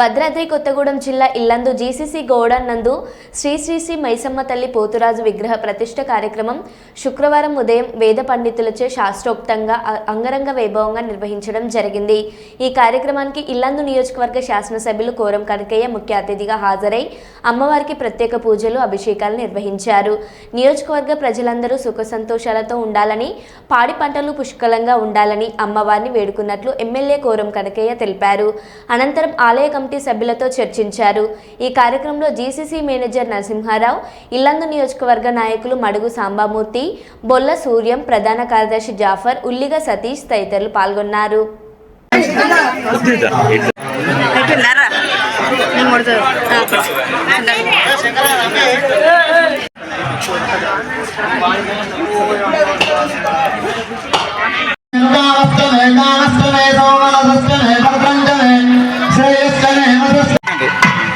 భద్రాద్రి కొత్తగూడెం జిల్లా Yellandu GCC godown నందు శ్రీ శ్రీ శ్రీ మైసమ్మ తల్లి పోతురాజు విగ్రహ ప్రతిష్ఠ కార్యక్రమం శుక్రవారం ఉదయం వేద పండితులచే శాస్త్రోక్తంగా అంగరంగ వైభవంగా నిర్వహించడం జరిగింది. ఈ కార్యక్రమానికి ఇల్లందు నియోజకవర్గ శాసనసభ్యులు కోరం కనకయ్య ముఖ్య అతిథిగా హాజరై అమ్మవారికి ప్రత్యేక పూజలు అభిషేకాలు నిర్వహించారు. నియోజకవర్గ ప్రజలందరూ సుఖ సంతోషాలతో ఉండాలని పాడి పంటలు పుష్కలంగా ఉండాలని అమ్మవారిని వేడుకున్నట్లు ఎమ్మెల్యే కోరం కనకయ్య తెలిపారు. అనంతరం ఆలయ కమిటీ సభ్యులతో చర్చించారు. ఈ కార్యక్రమంలో జీసీసీ మేనేజర్ నరసింహారావు ఇల్లందు నియోజకవర్గ నాయకులు మడుగు సాంబామూర్తి బొల్ల సూర్యం ప్రధాన కార్యదర్శి జాఫర్ ఉల్లిగ సతీష్ తదితరులు పాల్గొన్నారు.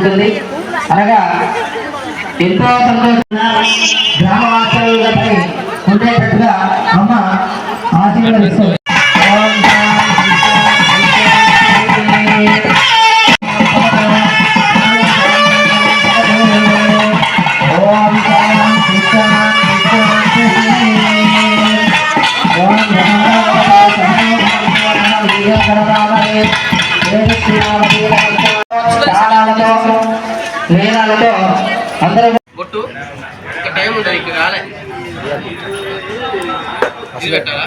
ఉంటుంది అనగా ఎంతో సంతోషంగా గ్రామవాసులపై ఉండేటట్టుగా అమ్మ ఆశీర్వదిస్తుంది ఓం బొట్టు. ఇంకా టైం ఉంటుంది ఇంకా కాలే ఇది పెట్టాలా?